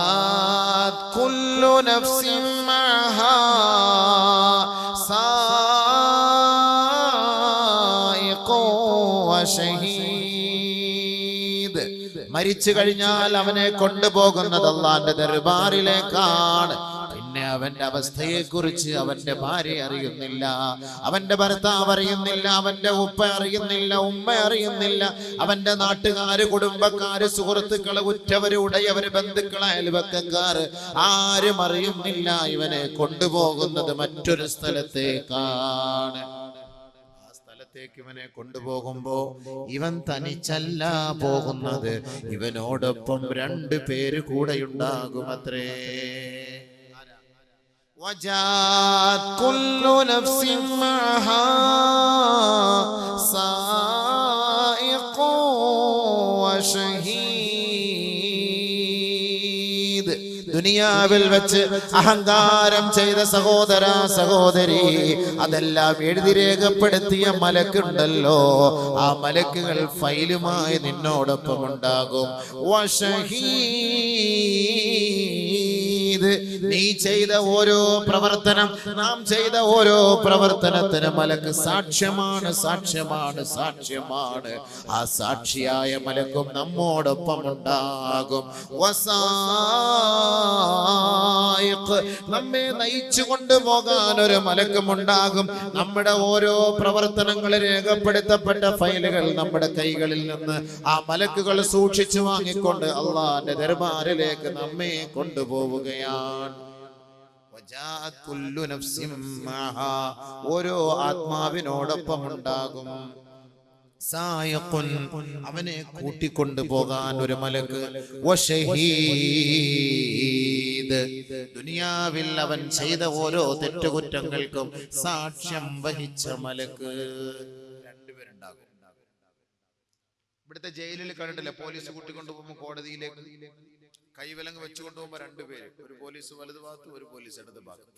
وجاءت كل نفس معها سائق وشهيد മരിച്ചു കഴിഞ്ഞാൽ അവനെ കൊണ്ടുപോകുന്നത് അള്ളാന്റെ ദർബാറിലേക്കാണ് പിന്നെ അവന്റെ അവസ്ഥയെ കുറിച്ച് അവന്റെ ഭാര്യ അറിയുന്നില്ല. അവന്റെ ഭർത്താവ് അറിയുന്നില്ല അവന്റെ ഉപ്പ അറിയുന്നില്ല ഉമ്മ അറിയുന്നില്ല. അവന്റെ നാട്ടുകാര് കുടുംബക്കാര് സുഹൃത്തുക്കൾ ഉറ്റവര് ഉടയവര് ബന്ധുക്കൾ അയൽവക്കക്കാര് ആരും അറിയുന്നില്ല. ഇവനെ കൊണ്ടുപോകുന്നത് മറ്റൊരു സ്ഥലത്തേക്കാണ്. ഇവനെ കൊണ്ടുപോകുമ്പോ ഇവൻ തനിച്ചല്ല പോകുന്നത്. ഇവനോടൊപ്പം രണ്ട് പേര് കൂടെയുണ്ടാകും അത്രേ. وجاءت كل نفس معها سائق وشهيد ദുനിയാവിൽ വെച്ച് അഹങ്കാരം ചെയ്ത സഹോദര സഹോദരി അതെല്ലാം എഴുതി രേഖപ്പെടുത്തിയ മലക്കുണ്ടല്ലോ ആ മലക്കുകൾ ഫൈലുമായി നിന്നോടൊപ്പം ഉണ്ടാകും വശഹീദ് നീ ചെയ്ത ഓരോ പ്രവർത്തനം നാം ചെയ്ത ഓരോ പ്രവർത്തനത്തിന് മലക്ക് സാക്ഷ്യമാണ് സാക്ഷ്യമാണ് സാക്ഷ്യമാണ്. ആ സാക്ഷിയായ മലക്കും നമ്മോടൊപ്പം ഉണ്ടാകും. നമ്മെ നയിച്ചു കൊണ്ടുപോകാൻ ഒരു മലക്കും ഉണ്ടാകും. നമ്മുടെ ഓരോ പ്രവർത്തനങ്ങൾ രേഖപ്പെടുത്തപ്പെട്ട ഫയലുകൾ നമ്മുടെ കൈകളിൽ നിന്ന് ആ മലക്കുകൾ സൂക്ഷിച്ചു വാങ്ങിക്കൊണ്ട് അള്ളാന്റെ ദർബാറിലേക്ക് നമ്മെ കൊണ്ടുപോവുകയാണ്. മഅഹാ. ഓരോ ആത്മാവിനോടൊപ്പം ഉണ്ടാകും. അവനെ കൂട്ടിക്കൊണ്ടു പോകാൻ ഒരു മലക്ക്. ദുനിയാവിൽ അവൻ ചെയ്ത ഓരോ തെറ്റുകുറ്റങ്ങൾക്കും സാക്ഷ്യം വഹിച്ച മലക്ക്. ഇവിടുത്തെ ജയിലിൽ കണ്ടിട്ടില്ല? പോലീസ് കൂട്ടിക്കൊണ്ടുപോകുമ്പോൾ കോടതിയിലേക്ക് കൈവിലങ്ങ് വെച്ചുകൊണ്ടുപോകുമ്പോൾ രണ്ടുപേര് ഒരു പോലീസ് വലതു ഭാഗത്തും ഒരു പോലീസ് ഇടത് ഭാഗത്തും.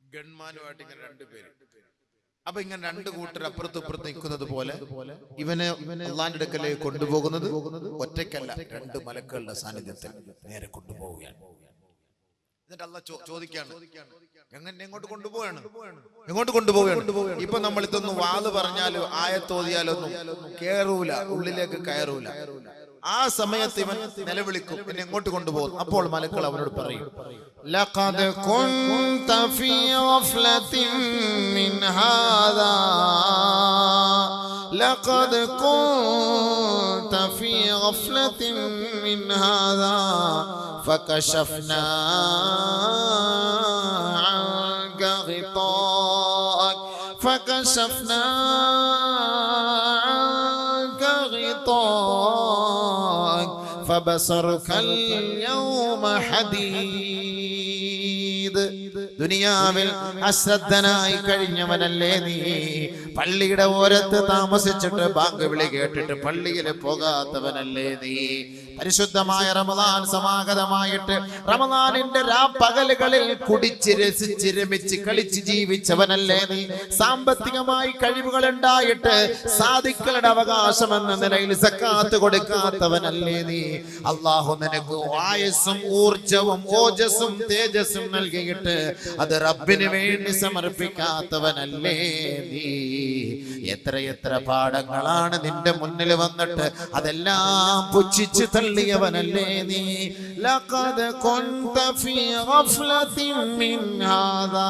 ഗൺമാനുമായിട്ട് ഇങ്ങനെ രണ്ടുപേര് അപ്പൊ ഇങ്ങനെ രണ്ട് കൂട്ടർ അപ്പുറത്ത് ഇപ്പുറത്ത് നിൽക്കുന്നത് പോലെ ഇവനെ അള്ളാന്റെ അടുക്കലേക്ക് കൊണ്ടുപോകുന്നത് ഒറ്റയ്ക്കല്ല രണ്ട് മലക്കളുടെ സാന്നിധ്യത്തിൽ നേരെ കൊണ്ടുപോവുകയാണ്. എന്നിട്ട് അല്ല ചോദിക്കാണ്. ഞങ്ങൾ എങ്ങോട്ട് കൊണ്ടുപോവാണ്? എങ്ങോട്ട് കൊണ്ടുപോവുകയാണ് ഇപ്പൊ നമ്മൾ ഇതൊന്നും വാൽ പറഞ്ഞാലോ ആയത്തോതിയാലൊന്നും കേറൂല. ഉള്ളിലേക്ക് കയറൂല. ആ സമയത്ത് ഇവൻ നിലവിളിക്കും. പിന്നെ എങ്ങോട്ട് കൊണ്ടുപോകും. അപ്പോൾ മലക്കൾ അവനോട് പറയും ലഖദ് കുന്ത ഫീ ഗഫ്ലത്തിൻ മിൻ ഹാദാ. ലഖദ് കുന്ത ഫീ ഗഫ്ലത്തിൻ മിൻ ഹാദാ. فكشفنا عنك غطاءك فكشفنا عنك غطاءك فبصرك اليوم حديد ദുനിയാവിൽ അശ്രദ്ധനായി കഴിഞ്ഞവനല്ലേ നീ പള്ളിയുടെ ഓരത്ത് താമസിച്ചിട്ട് ബാങ്ക് വിളി കേട്ടിട്ട് പള്ളിയിൽ പോകാത്തവനല്ലേ നീ പരിശുദ്ധമായ റമദാൻ സമാഗതമായിട്ട് റമദാനിന്റെ രാപ്പകലുകളിൽ കുടിച്ച് രസിച്ച് രമിച്ച് കളിച്ച് ജീവിച്ചവനല്ലേ നീ? സാമ്പത്തികമായി കഴിവുകൾ ഉണ്ടായിട്ട് സാധിക്കളുടെ അവകാശം എന്ന നിലയിൽ സക്കാത്ത് കൊടുക്കാത്തവനല്ലേ നീ? അള്ളാഹു നിനക്ക് ആയസും ഊർജവും ഓജസ്സും തേജസ്സും നൽകിയിട്ട് അത് റബ്ബിന് വേണ്ടി സമർപ്പിക്കാത്തവനല്ലേ നീ? എത്ര എത്ര പാഠങ്ങളാണ് നിന്റെ മുന്നിൽ വന്നിട്ട് അതെല്ലാം പുച്ഛിച്ച് തള്ളിയവനല്ലേ നീ? ലഖദ് കുൻത ഫീ ഗഫ്ലത്തിൻ മിൻ ഹാദാ.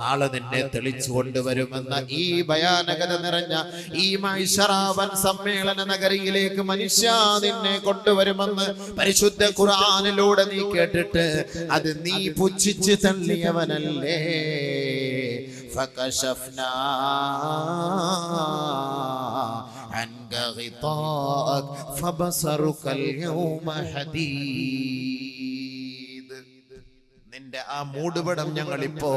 നാളെ നിന്നെ തെളിച്ചു കൊണ്ടുവരുമെന്ന ഈ ഭയാനകത നിറഞ്ഞ ഈ മൈഷറാവൻ സമ്മേളന നഗരിയിലേക്ക് മനുഷ്യ നിന്നെ കൊണ്ടുവരുമെന്ന് പരിശുദ്ധ ഖുർആനിലൂടെ നീ കേട്ടിട്ട് അത് നീ പുച്ഛിച്ച് തള്ളിയവനല്ലേ? فكشفنا عنك غطاءك فبصرك اليوم حديد നിന്റെ ആ മൂടുപടം ഞങ്ങൾ ഇപ്പോ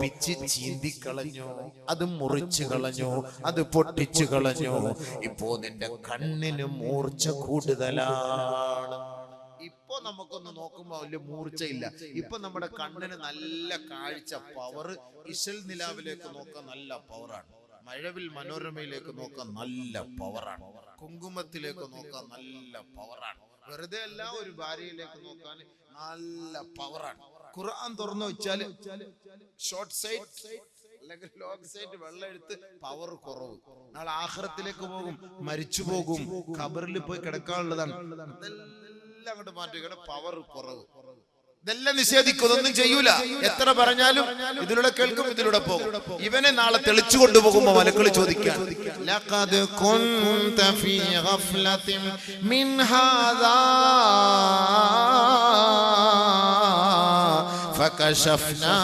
പിച്ച് ചീന്തിക്കളഞ്ഞു അത് മുറിച്ചു കളഞ്ഞു അത് പൊട്ടിച്ചു കളഞ്ഞു ഇപ്പോ നിന്റെ കണ്ണിന് മൂർച്ച കൂടുതലാണ് ഇപ്പൊ നമുക്കൊന്ന് നോക്കുമ്പോൾ വലിയ മൂർച്ചയില്ല. ഇപ്പൊ നമ്മുടെ കണ്ണിന് നല്ല കാഴ്ച പവർ ഇശൽ നിലാവിലേക്ക് നോക്കാൻ നല്ല പവറാണ്. മഴവിൽ മനോരമയിലേക്ക് നോക്കാൻ നല്ല പവറാണ്. കുങ്കുമത്തിലേക്ക് നോക്കാൻ നല്ല പവറാണ്. വെറുതെ അല്ല ഒരു ഭാര്യയിലേക്ക് നോക്കാൻ നല്ല പവറാണ്. ഖുർആൻ തുറന്നു വെച്ചാൽ ഷോർട്ട് സൈറ്റ് അല്ലെങ്കിൽ ലോങ് സൈറ്റ് വെള്ളം എടുത്ത് പവർ കുറവ്. നാളെ ആഹ്റത്തിലേക്ക് പോകും മരിച്ചു പോകും ഖബറിൽ പോയി കിടക്കാനുള്ളതാണ്. ഇതെല്ലാം അങ്ങോട്ട് മാറ്റുകയാണ് പവർ കുറവ് ഇതെല്ലാം നിഷേധിക്കും ഇതൊന്നും ചെയ്യൂല എത്ര പറഞ്ഞാലും ഇതിലൂടെ കേൾക്കും ഇതിലൂടെ പോകും ഇവനെ നാളെ തെളിച്ചു കൊണ്ടുപോകുമ്പോ മലക്കൾ ചോദിക്കാൻ ലഖദ് കുൻത ഫീ ഗഫ്ലത്തിൻ മിൻ ഹാദാ فكشفنا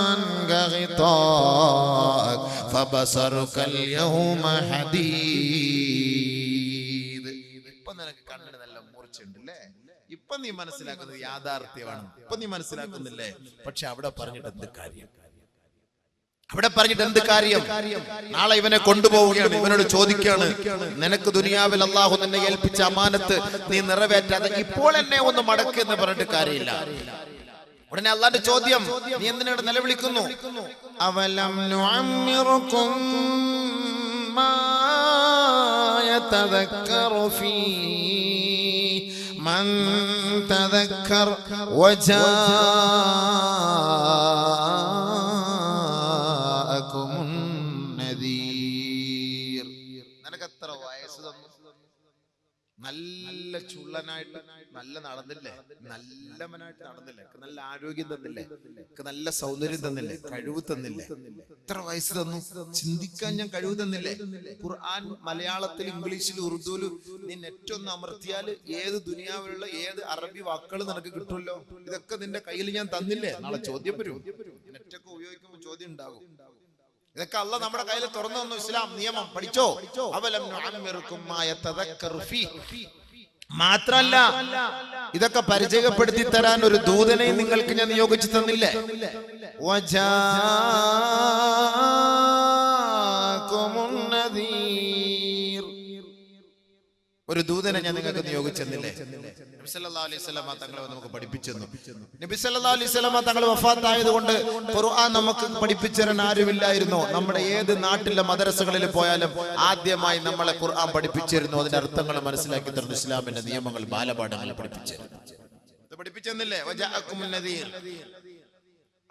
عنك غطاءك فبصرك اليوم حديد ഇപ്പൊ നീ മനസ്സിലാക്കുന്നത് യാഥാർത്ഥ്യമാണ് ഇപ്പൊ നീ മനസ്സിലാക്കുന്നില്ലേ പക്ഷെ അവിടെ പറഞ്ഞിട്ട് എന്ത് കാര്യം അവിടെ പറഞ്ഞിട്ട് എന്ത് കാര്യം നാളെ ഇവനെ കൊണ്ടുപോവുകയാണ് ഇവനോട് ചോദിക്കാണ് നിനക്ക് ദുനിയാവിൽ അള്ളാഹു നിന്നെ ഏൽപ്പിച്ച അമാനത്ത് നീ നിറവേറ്റാതെ ഇപ്പോൾ എന്നെ ഒന്ന് മടക്ക് എന്ന് പറഞ്ഞിട്ട് കാര്യമില്ല ഉടനെ അള്ളാന്റെ ചോദ്യം നീ എന്തിനാണ് നിലവിളിക്കുന്നു അവലം നുഅമ്മിറുക്കും മാ يتذكر فيه من تذكر وجاءكم النذير നിനക്ക് എത്ര വയസ്സ് തന്നു നല്ല ചുള്ളനായിട്ട് നല്ല നടന്നില്ലേ നല്ലവനായിട്ട് നടന്നില്ലേ? നല്ല ആരോഗ്യം തന്നില്ലേ? നല്ല സൗന്ദര്യം തന്നില്ലേ? കഴിവ് തന്നില്ലേ? എത്ര വയസ്സ് തന്നു? ചിന്തിക്കാൻ ഞാൻ കഴിവ് തന്നില്ലേ? ഖുർആൻ മലയാളത്തിൽ ഇംഗ്ലീഷിൽ ഉറുദുവിലും നീ നെറ്റ് ഒന്ന് അമർത്തിയാൽ ഏത് ദുനിയാവിലുള്ള ഏത് അറബി വാക്കുകൾ നിനക്ക് കിട്ടുമല്ലോ? ഇതൊക്കെ നിന്റെ കയ്യിൽ ഞാൻ തന്നില്ലേ? നാളെ ചോദ്യം വരും. നെറ്റൊക്കെ ഉപയോഗിക്കുമ്പോൾ ചോദ്യം ഉണ്ടാകും. ഇതൊക്കെ അല്ല നമ്മുടെ കയ്യിൽ തുറന്നു തന്നു ഇസ്ലാം നിയമം. പഠിച്ചോ? അവലം മാത്രല്ല ഇതൊക്കെ പരിചയപ്പെടുത്തി തരാൻ ഒരു ദൂതനെ നിങ്ങൾക്ക് ഞാൻ നിയോഗിച്ചു തന്നില്ലേ? ഒരു ദൂതനെ ഞാൻ നിങ്ങൾക്ക് നിയോഗിച്ചെന്നില്ലേ? നബി സല്ലല്ലാഹു അലൈഹി വസല്ലമ തങ്ങളെ നമുക്ക് പഠിപ്പിച്ചു തന്നു. നബി സല്ലല്ലാഹു അലൈഹി വസല്ലമ തങ്ങൾ വഫാത്തായത് കൊണ്ട് ഖുർആൻ നമുക്ക് പഠിപ്പിച്ചു തരാൻ ആരുമില്ലായിരുന്നു. നമ്മുടെ ഏത് നാട്ടിലെ മദ്രസകളിൽ പോയാലും ആദ്യമായി നമ്മളെ ഖുർആൻ പഠിപ്പിച്ചിരുന്നു. അതിന്റെ അർത്ഥങ്ങൾ മനസ്സിലാക്കി തരുന്നു ഇസ്ലാമിന്റെ നിയമങ്ങൾ ബാലപാഠങ്ങൾ പഠിപ്പിച്ചിരുന്നു പഠിപ്പിച്ചെന്നില്ലേ.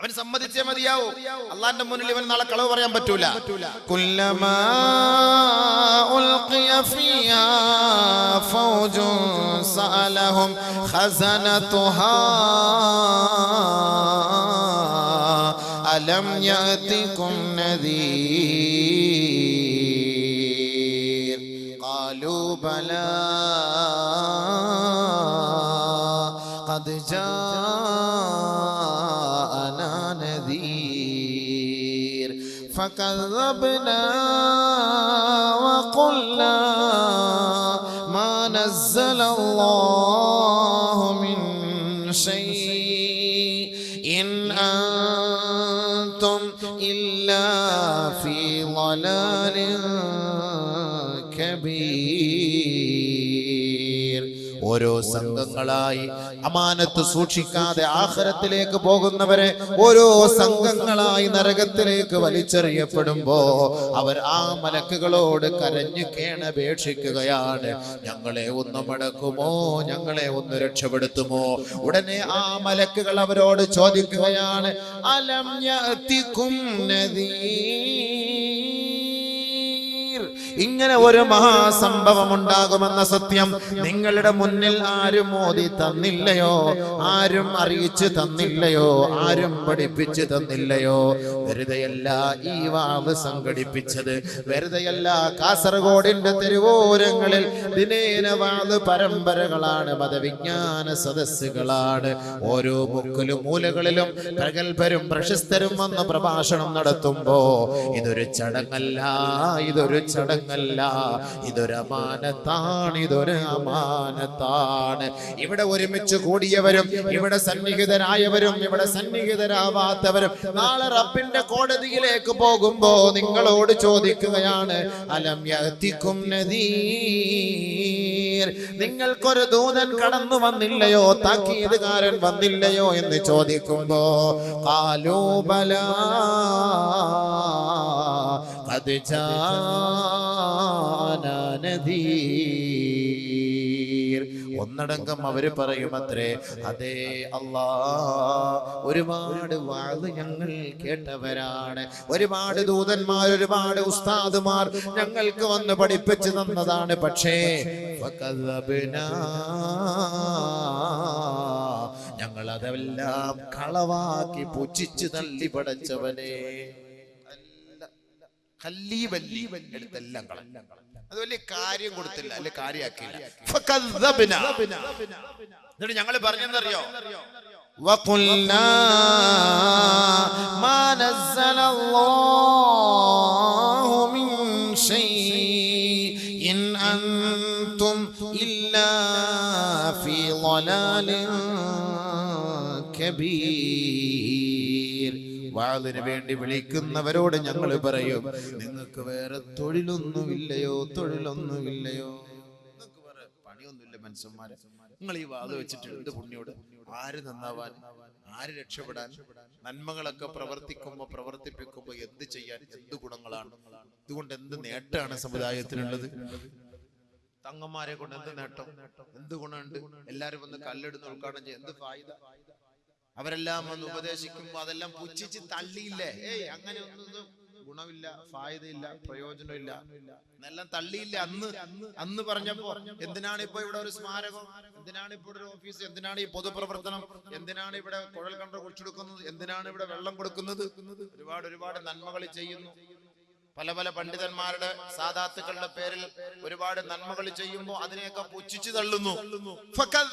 അവൻ സമ്മതിച്ചേ മതിയാവൂ. അള്ളാന്റെ മുന്നിൽ ഇവൻ നാളെ കളവ് പറയാൻ പറ്റൂല. സഅലഹും ഖസനതുഹാ അലം യഅതികും നദീർ. ഖാലൂ ബലാ ഖദ് ജാ فكذبنا وقلنا ما نزل الله من شيء. إن أنتم إلا في ضلال كبير. ഓരോ സംഘങ്ങളായി അമാനത്ത് സൂക്ഷിക്കാതെ ആഹരത്തിലേക്ക് പോകുന്നവരെ ഓരോ സംഘങ്ങളായി നരകത്തിലേക്ക് വലിച്ചെറിയപ്പെടുമ്പോ അവർ ആ മലക്കുകളോട് കരഞ്ഞു കേണപേക്ഷിക്കുകയാണ്. ഞങ്ങളെ ഒന്ന് മടക്കുമോ? ഞങ്ങളെ ഒന്ന് രക്ഷപ്പെടുത്തുമോ? ഉടനെ ആ മലക്കുകൾ അവരോട് ചോദിക്കുകയാണ് അലം നദീർ ഇങ്ങനെ ഒരു മഹാസംഭവം ഉണ്ടാകുമെന്ന സത്യം നിങ്ങളുടെ മുന്നിൽ ആരും മോദി തന്നില്ലയോ? ആരും അറിയിച്ചു തന്നില്ലയോ? ആരും പഠിപ്പിച്ചു തന്നില്ലയോ? വെറുതെയല്ല ഈ വാവ് സംഘടിപ്പിച്ചത്. വെറുതെയല്ല കാസർഗോഡിന്റെ തെരുവോരങ്ങളിൽ ദിനേന വാവ് പരമ്പരകളാണ് മതവിജ്ഞാന സദസ്സുകളാണ്. ഓരോ മുക്കിലും മൂലകളിലും പ്രഗത്ഭരും പ്രശസ്തരും വന്ന് പ്രഭാഷണം നടത്തുമ്പോ ഇതൊരു ചടങ്ങല്ല ഇതൊരു ചടങ്ങല്ല ഒന്നല്ല ഇതൊരമാനത്താണ് ഇതൊരമാനത്താണ് ഇവിടെ ഒരുമിച്ച് കൂടിയവരും ഇവിടെ സന്നിഹിതരായവരും ഇവിടെ സന്നിഹിതരാവാത്തവരും നാളെ റബ്ബിന്റെ കോടതിയിലേക്ക് പോകുമ്പോ നിങ്ങളോട് ചോദിക്കുകയാണ് അലം യത്തിക്കും നിങ്ങൾക്കൊരു ദൂതൻ കടന്നു വന്നില്ലയോ? താക്കീതുകാരൻ വന്നില്ലയോ എന്ന് ചോദിക്കുമ്പോ കാലോബല അത് ഒന്നടങ്കം അവർ പറയുമത്രേ അതെ അല്ലാ ഒരുപാട് വാത് ഞങ്ങൾ കേട്ടവരാണ്. ഒരുപാട് ദൂതന്മാർ ഒരുപാട് ഉസ്താദുമാർ ഞങ്ങൾക്ക് വന്ന് പഠിപ്പിച്ചു തന്നതാണ്. പക്ഷേ ഞങ്ങൾ അതെല്ലാം കളവാക്കി പുച്ഛിച്ചു തള്ളി പടച്ചവനെ കല്ലി വല്ലി എടുത്തെല്ലാം കളഞ്ഞു അത് വലിയ കാര്യം കൊടുത്തില്ല അല്ലെ കാര്യാക്കിയില്ല ഫകദ്ദബ്ന. എന്നിട്ട് ഞങ്ങൾ പറഞ്ഞെന്നറിയോ وقلنا ما نزل الله من شيء إن أنتم إلا في ضلال كبير വാതിന് വേണ്ടി വിളിക്കുന്നവരോട് ഞങ്ങൾ പറയും നിങ്ങൾക്ക് വേറെ തൊഴിലൊന്നുമില്ലയോ? തൊഴിലൊന്നുമില്ലയോ? പണിയൊന്നുമില്ല മനുഷ്യന്മാരെ. നിങ്ങൾ ഈ വാത് വെച്ചിട്ട് എന്ത് പുണ്യോട്? ആര് നന്നാവാൻ? ആര് രക്ഷപ്പെടാൻ? നന്മകളൊക്കെ പ്രവർത്തിക്കുമ്പോ പ്രവർത്തിപ്പിക്കുമ്പോ എന്ത് ചെയ്യാൻ? എന്ത് ഗുണങ്ങളാണ്? ഇതുകൊണ്ട് എന്ത് നേട്ടമാണ് സമുദായത്തിനുള്ളത്? തങ്ങന്മാരെ കൊണ്ട് എന്ത് നേട്ടം? എന്ത് ഗുണമുണ്ട്? എല്ലാരും വന്ന് കല്ലെടുത്ത് ഉൾക്കാടം ചെയ്യും എന്ത് ഫായിദ? അവരെല്ലാം വന്ന് ഉപദേശിക്കുമ്പോ അതെല്ലാം പുച്ഛിച്ച് തള്ളിയില്ലേ? ഏയ് അങ്ങനെ ഒന്നും ഗുണമില്ല ഫായതയില്ല പ്രയോജനമില്ല. എന്നെല്ലാം തള്ളിയില്ല അന്ന്. അന്ന് പറഞ്ഞപ്പോ എന്തിനാണ് ഇപ്പൊ ഇവിടെ ഒരു സ്മാരകം? എന്തിനാണ് ഇപ്പോൾ ഒരു ഓഫീസ്? എന്തിനാണ് ഈ പൊതുപ്രവർത്തനം? എന്തിനാണ് ഇവിടെ കുഴൽ കണ്ട കുറിച്ചെടുക്കുന്നത് എന്തിനാണ് ഇവിടെ വെള്ളം കൊടുക്കുന്നത്? ഒരുപാട് ഒരുപാട് നന്മകൾ ചെയ്യുന്നു. പല പല പണ്ഡിതന്മാരുടെ സാധാത്തുക്കളുടെ പേരിൽ ഒരുപാട് നന്മകൾ ചെയ്യുമ്പോൾ അതിനെയൊക്കെ പുച്ഛിച്ചു തള്ളുന്നു.